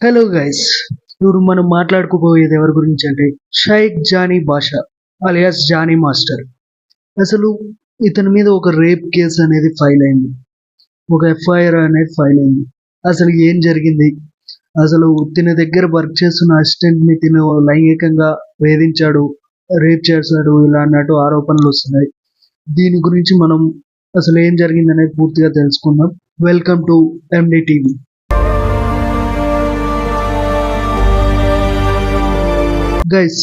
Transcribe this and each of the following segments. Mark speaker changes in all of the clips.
Speaker 1: Hello guys ఇప్పుడు మనం మాట్లాడుకోబోయేది ఎవరి గురించి అంటే షైక్ జానీ బాషా అలియాస్ జానీ మాస్టర్. అసలు ఇతని మీద ఒక రేప్ కేసు అనేది ఫైల్ అయింది. ఒక ఎఫ్ఐఆర్ అనేది ఫైల్ అయింది. అసలు ఏం జరిగింది? అసలు తిన దగ్గర వర్క్ చేస్తున్న అసిస్టెంట్ని తిను లైంగికంగా వేధించాడు రేప్ చేశాడు ఇలా అన్నట్టు ఆరోపణలు వస్తున్నాయి. దీని గురించి మనం అసలు ఏం జరిగింది అనేది పూర్తిగా తెలుసుకుందాం. Welcome to MD TV guys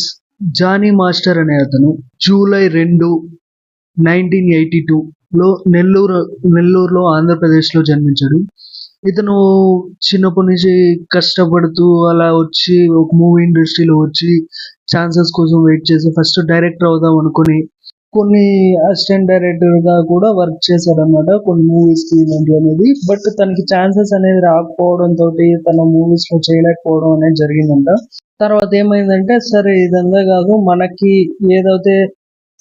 Speaker 1: Jani master అనే అతను జూలై రెండు నైన్టీన్ ఎయిటీ టూలో నెల్లూరు నెల్లూరులో ఆంధ్రప్రదేశ్లో జన్మించాడు. ఇతను చిన్నప్పటి నుంచి కష్టపడుతూ అలా వచ్చి ఒక మూవీ ఇండస్ట్రీలో వచ్చి ఛాన్సెస్ కోసం వెయిట్ చేసి ఫస్ట్ డైరెక్టర్ అవుదాం అనుకుని కొన్ని అసిస్టెంట్ డైరెక్టర్గా కూడా వర్క్ చేశాడనమాట కొన్ని మూవీస్కి ఇలాంటివి అనేది. బట్ తనకి ఛాన్సెస్ అనేది రాకపోవడం తోటి తన మూవీస్లో చేయలేకపోవడం అనేది జరిగిందంట. తర్వాత ఏమైందంటే సరే ఇదంతా కాదు మనకి ఏదైతే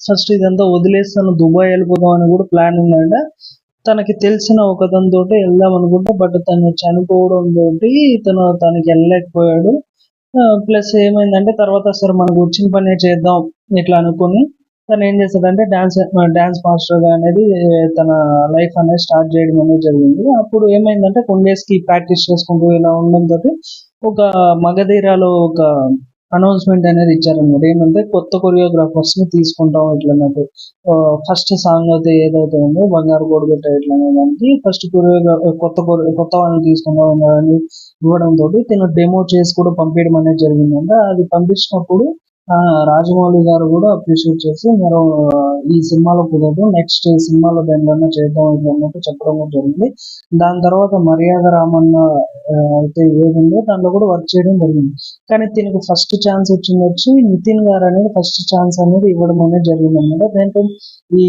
Speaker 1: ఫస్ట్ ఇదంతా వదిలేస్తాను దుబాయ్ వెళ్ళిపోదాం అని కూడా ప్లాన్ ఉందంట. తనకి తెలిసిన ఒక తోటి వెళ్దాం అనుకుంటే బట్ తను చనిపోవడం తోటి తను తనకి వెళ్ళలేకపోయాడు. ప్లస్ ఏమైందంటే తర్వాత సరే మనకు వచ్చిన పనే చేద్దాం ఇట్లా అనుకుని తను ఏం చేశాడంటే డాన్స్ డాన్స్ మాస్టర్గా అనేది తన లైఫ్ అనేది స్టార్ట్ చేయడం అనేది జరిగింది. అప్పుడు ఏమైందంటే కొన్ని డేస్కి ప్రాక్టీస్ చేసుకుంటూ ఇలా ఉండడంతో ఒక మగధీరాలో ఒక అనౌన్స్మెంట్ అనేది ఇచ్చారనమాట ఏమంటే కొత్త కొరియోగ్రాఫర్స్ని తీసుకుంటాం ఇట్లా నాకు ఫస్ట్ సాంగ్ అయితే ఏదైతే ఉందో బంగారు గొడుగుట్ట ఇట్లా దానికి ఫస్ట్ కొరియోగ్రాఫర్ కొత్త కొత్త వాళ్ళని తీసుకుంటాం అని ఇవ్వడం తోటి తను డెమో చేసి కూడా పంపించడం అనేది జరిగిందంట. అది పంపించినప్పుడు రాజమౌళి గారు కూడా అప్రిషియేట్ చేసి మీరు ఈ సినిమాలో కుదరదు నెక్స్ట్ సినిమాలో దేనిలోనే చేద్దాం ఇది అన్నట్టు చెప్పడం జరిగింది. దాని తర్వాత మర్యాద రామన్న అయితే ఏదుందో దాంట్లో కూడా వర్క్ చేయడం జరిగింది. కానీ దీనికి ఫస్ట్ ఛాన్స్ వచ్చింది వచ్చి నితిన్ గారు అనేది ఫస్ట్ ఛాన్స్ అనేది ఇవ్వడం అనేది జరిగింది అనమాట దాంట్లో ఈ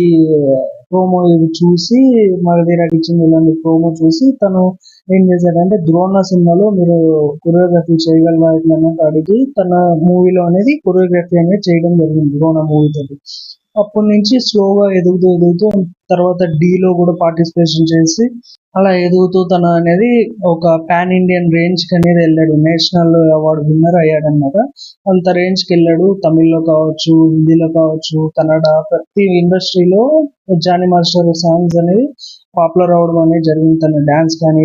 Speaker 1: ప్రోమో ఇవి చూసి మగధీరాకి ఇచ్చింది ఇలాంటి ప్రోమో చూసి తను ఏం చేశాడంటే ద్రోణ సినిమాలో మీరు కొరియోగ్రఫీ చేయగలరా ఇట్లా అడిగి తన మూవీలో అనేది కొరియోగ్రఫీ అనేది చేయడం జరిగింది ద్రోణ మూవీ తోటి. అప్పటి నుంచి స్లోగా ఎదుగుతూ ఎదుగుతూ తర్వాత డీలో కూడా పార్టిసిపేషన్ చేసి అలా ఎదుగుతూ తన అనేది ఒక పాన్ ఇండియన్ రేంజ్కి అనేది వెళ్ళాడు. నేషనల్ అవార్డు విన్నర్ అయ్యాడు అనమాట అంత రేంజ్కి వెళ్ళాడు. తమిళ్ళో కావచ్చు హిందీలో కావచ్చు కన్నడ ప్రతి ఇండస్ట్రీలో జానీ మాస్టర్ సాంగ్స్ అనేది పాపులర్ అవడం అనేది జరిగింది. తన డాన్స్ కానీ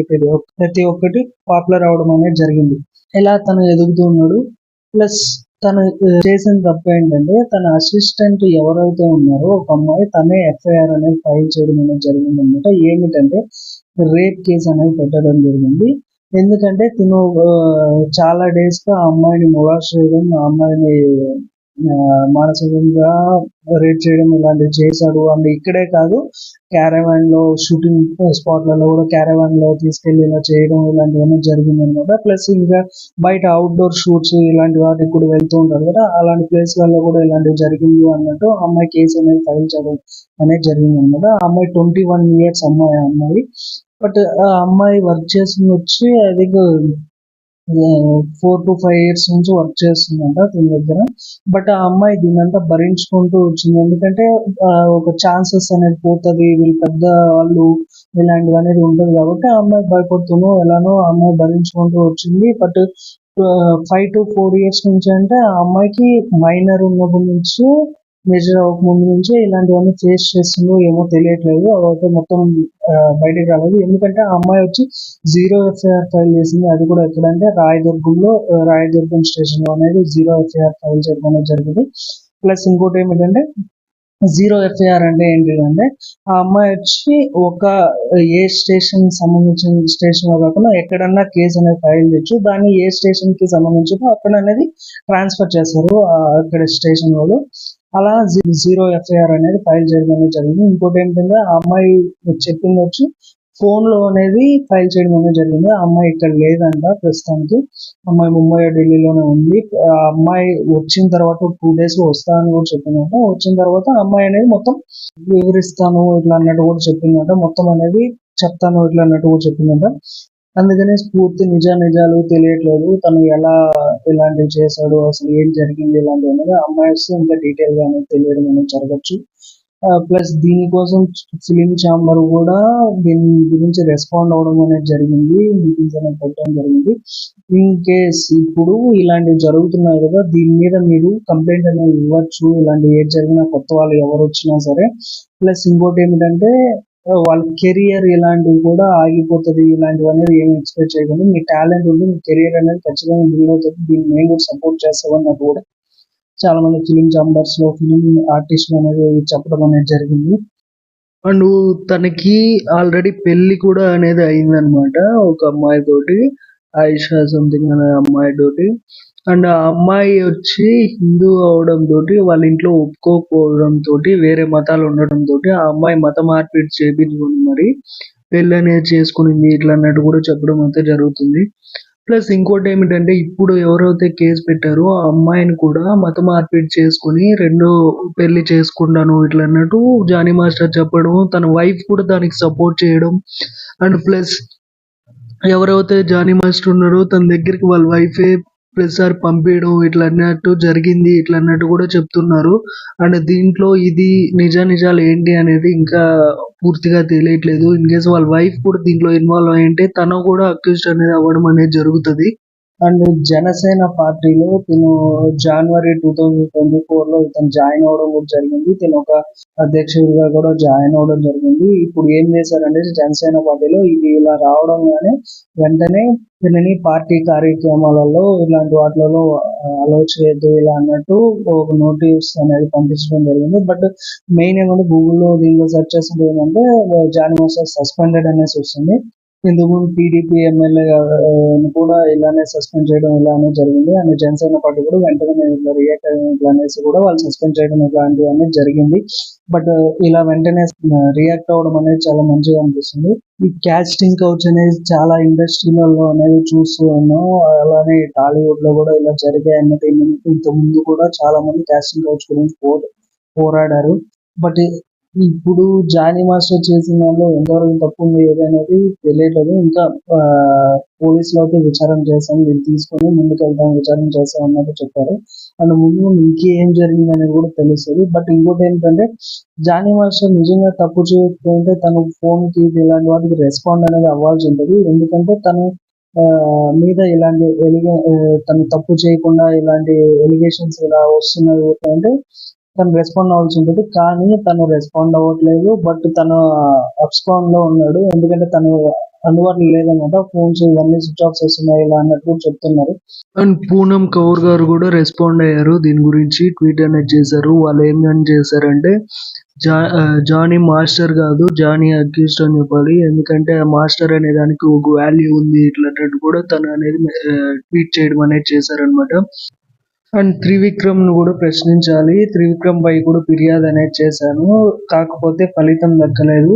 Speaker 1: ప్రతి ఒక్కటి పాపులర్ అవడం అనేది జరిగింది. ఇలా తను ఎదుగుతూ ఉన్నాడు. ప్లస్ తను చేసిన తప్పు ఏంటంటే తన అసిస్టెంట్ ఎవరైతే ఉన్నారో ఒక అమ్మాయి తనే ఎఫ్ఐఆర్ అనేది ఫైల్ చేయడం అనేది జరిగింది అనమాట ఏమిటంటే రేప్ కేసు అనేది పెట్టడం జరిగింది. ఎందుకంటే తిను చాలా డేస్గా ఆ అమ్మాయిని మొలాస్ట్ చేయడం ఆ అమ్మాయిని మానసికంగా రేట్ చేయడం ఇలాంటివి చేశాడు అండ్ ఇక్కడే కాదు క్యారవాన్లో షూటింగ్ స్పాట్లలో కూడా క్యారవాన్లో తీసుకెళ్ళి ఇలా చేయడం ఇలాంటివన్నీ జరిగింది అనమాట ప్లస్ ఇంకా బయట అవుట్డోర్ షూట్స్ ఇలాంటి వాటికి కూడా వెళ్తూ ఉంటారు కదా అలాంటి ప్లేస్లలో కూడా ఇలాంటివి జరిగింది అన్నట్టు అమ్మాయి కేసు అనేది ఫైల్ చేయడం అనేది జరిగింది అనమాట అమ్మాయి ట్వంటీ వన్ ఇయర్స్ అమ్మాయి అమ్మాయి. బట్ ఆ అమ్మాయి వర్క్ చేసింది వచ్చి I think four to five years నుంచి వర్క్ చేస్తుందంట దీని దగ్గర. బట్ ఆ అమ్మాయి దీనంతా భరించుకుంటూ వచ్చింది. ఎందుకంటే ఒక ఛాన్సెస్ అనేది పోతుంది. వీళ్ళు పెద్ద వాళ్ళు ఇలాంటివి అనేది ఉంటుంది కాబట్టి ఆ అమ్మాయి భయపడుతును ఎలానో ఆ అమ్మాయి భరించుకుంటూ వచ్చింది. But five to four years నుంచి అంటే ఆ అమ్మాయికి మైనర్ ఉన్నప్పటి నుంచి మేజర్ అవ్వక ముందు నుంచే ఇలాంటివన్నీ ఫేస్ చేస్తుందో ఏమో తెలియట్లేదు. అవైతే మొత్తం బయటికి రాలేదు. ఎందుకంటే ఆ అమ్మాయి వచ్చి జీరో ఎఫ్ఐఆర్ ఫైల్ చేసింది. అది కూడా ఎక్కడంటే రాయదుర్గంలో రాయదుర్గం స్టేషన్లో అనేది జీరో ఎఫ్ఐఆర్ ఫైల్ చేయడం అనేది జరిగింది. ప్లస్ ఇంకోటి ఏమిటంటే జీరో ఎఫ్ఐఆర్ అంటే ఏంటిదంటే ఆ అమ్మాయి వచ్చి ఒక ఏ స్టేషన్ సంబంధించిన స్టేషన్ కాకుండా ఎక్కడన్నా కేసు అనేది ఫైల్ చేయొచ్చు. దాన్ని ఏ స్టేషన్కి సంబంధించిందో అక్కడ అనేది ట్రాన్స్ఫర్ చేస్తారు అక్కడ స్టేషన్ వాళ్ళు. అలా జీరో ఎఫ్ఐఆర్ అనేది ఫైల్ చేయడం అనేది జరిగింది. ఇంకోటి ఏంటంటే ఆ అమ్మాయి చెప్పింది వచ్చి ఫోన్లో అనేది ఫైల్ చేయడం అనేది జరిగింది. ఆ అమ్మాయి ఇక్కడ లేదంట ప్రస్తుతానికి. అమ్మాయి ముంబై ఢిల్లీలోనే ఉంది. ఆ అమ్మాయి వచ్చిన తర్వాత టూ డేస్లో వస్తానని కూడా చెప్పిందంట. వచ్చిన తర్వాత అమ్మాయి అనేది మొత్తం వివరిస్తాను ఇట్లా అన్నట్టు కూడా చెప్పిందంట. మొత్తం అనేది చెప్తాను ఇట్లా అన్నట్టు కూడా చెప్పిందంట. అందుకనే స్ఫూర్తి నిజ నిజాలు తెలియట్లేదు. తను ఎలా ఇలాంటివి చేశాడు అసలు ఏం జరిగింది ఇలాంటివి అనేది అమ్మాయిస్ ఇంకా డీటెయిల్గా అనేది తెలియడం అనేది జరగచ్చు. ప్లస్ దీనికోసం ఫిలిం ఛాంబర్ కూడా దీని గురించి రెస్పాండ్ అవ్వడం అనేది జరిగింది. మీటింగ్స్ అనేది పెట్టడం జరిగింది. ఇన్ కేస్ ఇప్పుడు ఇలాంటివి జరుగుతున్నాయి కదా దీని మీద మీరు కంప్లైంట్ అనేది ఇవ్వచ్చు. ఇలాంటి ఏది జరిగినా కొత్త వాళ్ళు ఎవరు వచ్చినా సరే. ప్లస్ ఇంకోటి ఏమిటంటే వాళ్ళ కెరియర్ ఇలాంటివి కూడా ఆగిపోతుంది ఇలాంటివి అనేది ఏమి ఎక్స్పెక్ట్ చేయకండి మీ టాలెంట్ ఉంది మీ కెరియర్ అనేది ఖచ్చితంగా బిల్డ్ అవుతుంది. దీన్ని మేము కూడా సపోర్ట్ చేస్తామని నాకు కూడా చాలా మంది ఫిలిం చాంబర్స్లో ఫిలిం ఆర్టిస్ట్ అనేది చెప్పడం అనేది జరిగింది. అండ్ తనకి ఆల్రెడీ పెళ్ళి కూడా అనేది అయిందనమాట ఒక అమ్మాయి తోటి ఆయిషా సంథింగ్ అనే అమ్మాయి తోటి అండ్ ఆ అమ్మాయి వచ్చి హిందూ అవడం తోటి వాళ్ళ ఇంట్లో ఒప్పుకోకపోవడం తోటి వేరే మతాలు ఉండడం తోటి ఆ అమ్మాయి మత మార్పిడి చేపించుకుని మరి. పెళ్ళి అనేది చేసుకునింది ఇట్లా అన్నట్టు కూడా చెప్పడం అయితే జరుగుతుంది. ప్లస్ ఇంకోటి ఏమిటంటే ఇప్పుడు ఎవరైతే కేసు పెట్టారో ఆ అమ్మాయిని కూడా మత మార్పిడి చేసుకుని రెండో పెళ్ళి చేసుకుంటాను ఇట్లా అన్నట్టు జానీ మాస్టర్ చెప్పడం తన వైఫ్ కూడా దానికి సపోర్ట్ చేయడం. అండ్ ప్లస్ ఎవరైతే జానీ మాస్టర్ ఉన్నారో తన దగ్గరికి వాళ్ళ వైఫే ప్రతిసారి పంపించడం ఇట్లా అన్నట్టు జరిగింది ఇట్లా అన్నట్టు కూడా చెప్తున్నారు. అండ్ దీంట్లో ఇది నిజ నిజాలు ఏంటి అనేది ఇంకా పూర్తిగా తెలియట్లేదు. ఇన్ కేస్ వాళ్ళ వైఫ్ కూడా దీంట్లో ఇన్వాల్వ్ అయ్యింటే తను కూడా అక్యూజ్డ్ అనేది అవ్వడం అనేది జరుగుతుంది. అండ్ జనసేన పార్టీలో తిను జనవరి టూ థౌజండ్ ట్వంటీ ఫోర్లో ఇతను జాయిన్ అవడం కూడా జరిగింది. తిను ఒక అధ్యక్షుడిగా కూడా జాయిన్ అవడం జరిగింది. ఇప్పుడు ఏం చేశారంటే జనసేన పార్టీలో ఇది ఇలా రావడం కానీ వెంటనే దీనిని పార్టీ కార్యక్రమాలలో ఇలాంటి వాటిలలో అలౌ చేయొద్దు ఇలా అన్నట్టు ఒక నోటీస్ అనేది పంపించడం జరిగింది. బట్ మెయిన్ ఏమంటే గూగుల్లో దీనిలో సెర్చ్ చేసినప్పుడు ఏంటంటే జాన్ మోసర్ సస్పెండెడ్ అనేసి వస్తుంది. ఇందుకు టీడీపీ ఎమ్మెల్యే కూడా ఇలానే సస్పెండ్ చేయడం ఇలానే జరిగింది. అండ్ జనసేన పార్టీ కూడా వెంటనే ఇట్లా రియాక్ట్ ఇట్లా అనేసి కూడా వాళ్ళు సస్పెండ్ చేయడం ఇలాంటివి అనేది జరిగింది. బట్ ఇలా వెంటనే రియాక్ట్ అవ్వడం అనేది చాలా మంచిగా అనిపిస్తుంది. ఈ క్యాస్టింగ్ కౌచ్ అనేది చాలా ఇండస్ట్రీలలో అనేది చూస్తూ ఉన్నాం. అలానే టాలీవుడ్లో కూడా ఇలా జరిగాయి అన్నట్టు ఇంతకుముందు ముందు కూడా చాలా మంది క్యాస్టింగ్ కౌచ్ గురించి పో పోరాడారు. బట్ ఇప్పుడు జానీ మాస్టర్ చేసిన దానిలో ఎంతవరకు తప్పు ఉంది ఏదనేది తెలియట్లేదు. ఇంకా పోలీసులు అయితే విచారణ చేస్తాం దీన్ని తీసుకొని ముందుకు వెళ్తాం విచారణ చేస్తాం అన్నట్టు చెప్పారు. అండ్ ముందు ఇంకేం జరిగింది అనేది కూడా తెలుస్తుంది బట్ ఇంకోటి ఏంటంటే జానీ మాస్టర్ నిజంగా తప్పు చేయకపోతే తను ఫోన్కి ఇలాంటి వాటికి రెస్పాండ్ అనేది అవ్వాల్సి ఉంటుంది. ఎందుకంటే తను మీద ఇలాంటి ఎలిగే తను తప్పు చేయకుండా ఇలాంటి ఎలిగేషన్స్ ఇలా వస్తున్నాయి అంటే తను రెస్పాండ్ అవ్వాల్సి ఉంటుంది. కానీ తను రెస్పాండ్ అవ్వట్లేదు. బట్ తను అబ్స్కాన్లో ఉన్నాడు. ఎందుకంటే తను అందుబాటులో లేదన్నమాట ఫోన్స్ ఇవన్నీ స్విచ్ ఆఫ్ చేస్తున్నాయి ఇలా అన్నట్టు చెప్తున్నారు. అండ్ పూనం కౌర్ గారు కూడా రెస్పాండ్ అయ్యారు. దీని గురించి ట్వీట్ అనేది చేశారు. వాళ్ళు ఏమని చేశారంటే జా జానీ మాస్టర్ కాదు జానీ అక్యూస్డ్ అని చెప్పాలి. ఎందుకంటే ఆ మాస్టర్ అనే దానికి ఒక వాల్యూ ఉంది ఇట్లాంటి కూడా తను అనేది ట్వీట్ చేయడం అనేది చేశారనమాట. అండ్ త్రివిక్రమ్ను కూడా ప్రశ్నించాలి. త్రివిక్రమ్ పై కూడా ఫిర్యాదు అనేది చేశాను. కాకపోతే ఫలితం దక్కలేదు.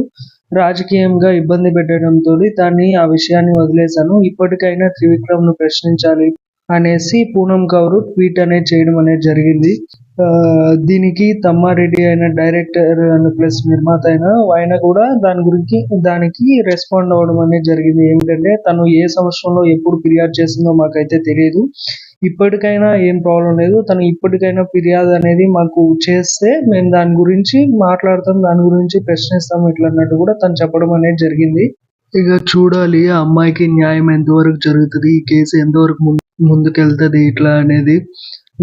Speaker 1: రాజకీయంగా ఇబ్బంది పెట్టడంతో దాన్ని ఆ విషయాన్ని వదిలేశాను. ఇప్పటికైనా త్రివిక్రమ్ను ప్రశ్నించాలి. అనేసి పూనం కౌరు ట్వీట్ అనేది చేయడం అనేది జరిగింది. దీనికి తమ్మారెడ్డి అయిన డైరెక్టర్ అండ్ ప్లస్ నిర్మాత అయిన ఆయన కూడా దాని గురించి దానికి రెస్పాండ్ అవ్వడం అనేది జరిగింది. ఏమిటంటే తను ఏ సంవత్సరంలో ఎప్పుడు ఫిర్యాదు చేసిందో మాకైతే తెలియదు. ఇప్పటికైనా ఏం ప్రాబ్లం లేదు. తను ఇప్పటికైనా ఫిర్యాదు అనేది మాకు చేస్తే మేము దాని గురించి మాట్లాడతాం దాని గురించి ప్రశ్నిస్తాం ఇట్లా అన్నట్టు కూడా తను చెప్పడం అనేది జరిగింది. ఇక చూడాలి ఆ అమ్మాయికి న్యాయం ఎంతవరకు జరుగుతుంది ఈ కేసు ఎంతవరకు ముందు ముందుకెళ్తుంది ఇట్లా అనేది.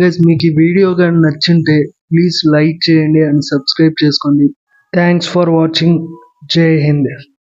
Speaker 1: గైస్ మీకు ఈ వీడియో కానీ నచ్చింటే ప్లీజ్ లైక్ చేయండి అండ్ సబ్స్క్రైబ్ చేసుకోండి. థ్యాంక్స్ ఫర్ వాచింగ్ జై హింద్